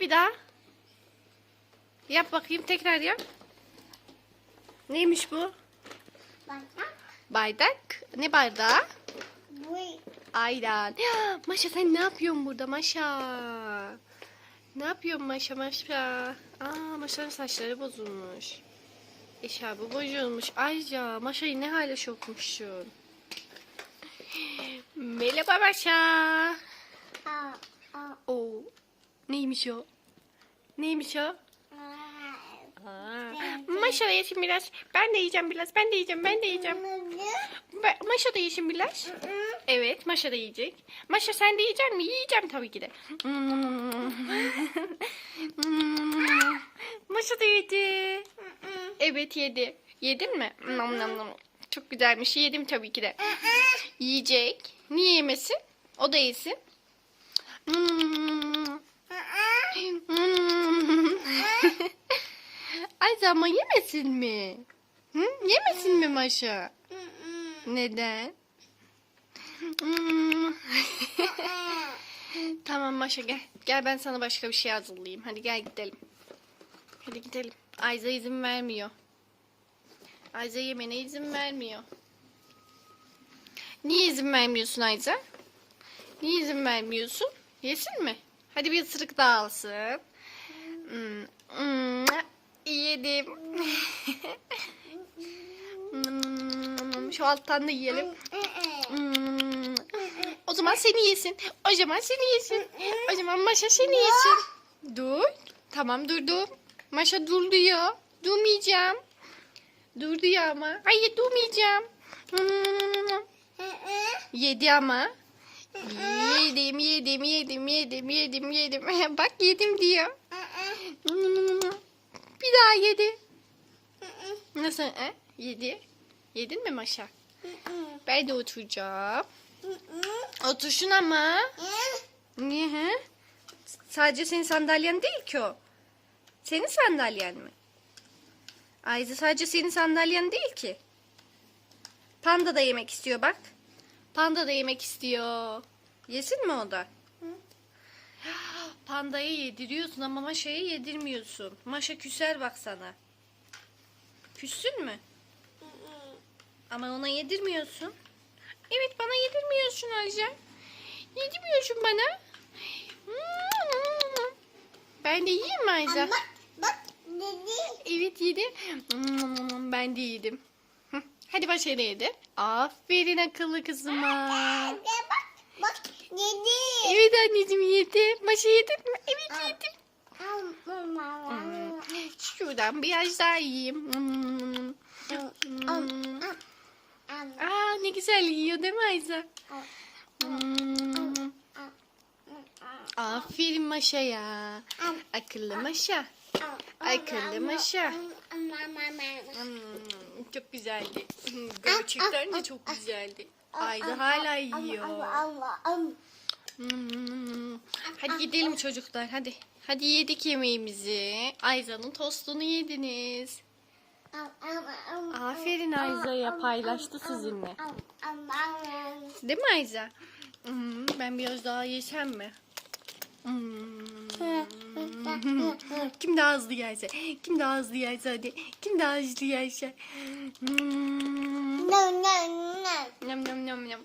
bir daha. Yap bakayım tekrar yap. Neymiş bu? Bak. Bardak. Ne bardağı? Bu. Ayran. Maşa sen ne yapıyorsun burada Maşa? Ne yapıyorsun Maşa Maşa? Aa Maşa'nın saçları bozulmuş. Eşarbı bozulmuş. Ayrıca Maşa'yı ne hale sokmuşsun? Merhaba Maşa. Aa. Aa. Oo. Neymiş o? Neymiş o? Aa. Maşa da yesin biraz. Ben de yiyeceğim biraz. Ben de yiyeceğim. Ben de yiyeceğim. Ben- Maşa da yesin biraz. Evet, Maşa da yiyecek. Maşa sen de yiyecek mi? Yiyeceğim tabii ki de. Maşa da yedi. Evet yedi. Yedin mi? Nam nam nam. Çok güzelmiş. Yedim tabii ki de. Yiyecek. Niye yemesin? O da yesin. Ama yemesin mi? Hı? Yemesin mi Maşa? Neden? Tamam Maşa gel. Gel ben sana başka bir şey hazırlayayım. Hadi gel gidelim. Hadi gidelim. Ayza izin vermiyor. Ayza yemene izin vermiyor. Niye izin vermiyorsun Ayza? Niye izin vermiyorsun? Yesin mi? Hadi bir ısırık daha alsın. Hmm, hmm, Yedim. Şu alttan da yiyelim. O zaman seni yesin. O zaman seni yesin. O zaman Maşa seni yesin. Dur. Tamam durdum. Maşa dur diyor. Durmayacağım. Dur diyor ama. Hayır durmayacağım. Yedi ama. Yedim, yedim, yedim, yedim, yedim, yedim. Bak yedim diyor. Bir daha yedi. Nasıl? E? Yedi. Yedin mi Maşa? Ben de oturacağım. Otursun ama. Niye? he? Sadece senin sandalyen değil ki o. Senin sandalyen mi? Ayza sadece senin sandalyen değil ki. Panda da yemek istiyor bak. Panda da yemek istiyor. Yesin mi o da? Pandaya yediriyorsun ama Maşa'ya yedirmiyorsun. Maşa küser bak sana. Küssün mü? Ama ona yedirmiyorsun. Evet bana yedirmiyorsun Ayşe. Yedirmiyorsun bana. Ben de yiyeyim mi Ayşe? Bak. Bak. Dedi. Evet yedi. Ben de yedim. Hadi başa da yedi. Aferin akıllı kızıma. Bak. Bak. Dedi. Evet anneciğim yedi. Başa yedin mi? Evet yedim. Şuradan biraz daha yiyeyim. Hmm. Hmm. Aa ne güzel yiyor değil mi Ayza? Hmm. Aferin Maşa ya. Akıllı Maşa. Akıllı Maşa. Hmm, çok güzeldi. Hmm, Gerçekten de çok güzeldi. Ayza hala yiyor. Hmm. Hadi gidelim çocuklar hadi. Hadi yedik yemeğimizi. Ayza'nın tostunu yediniz. Aferin Ayza'ya paylaştı sizinle. Değil mi Ayza? Hmm, ben biraz daha yesem mi? Hmm. Kim daha hızlı yerse? Kim daha hızlı yerse hadi. Kim daha hızlı yerse? Hmm. Ням-ням-ням-ням.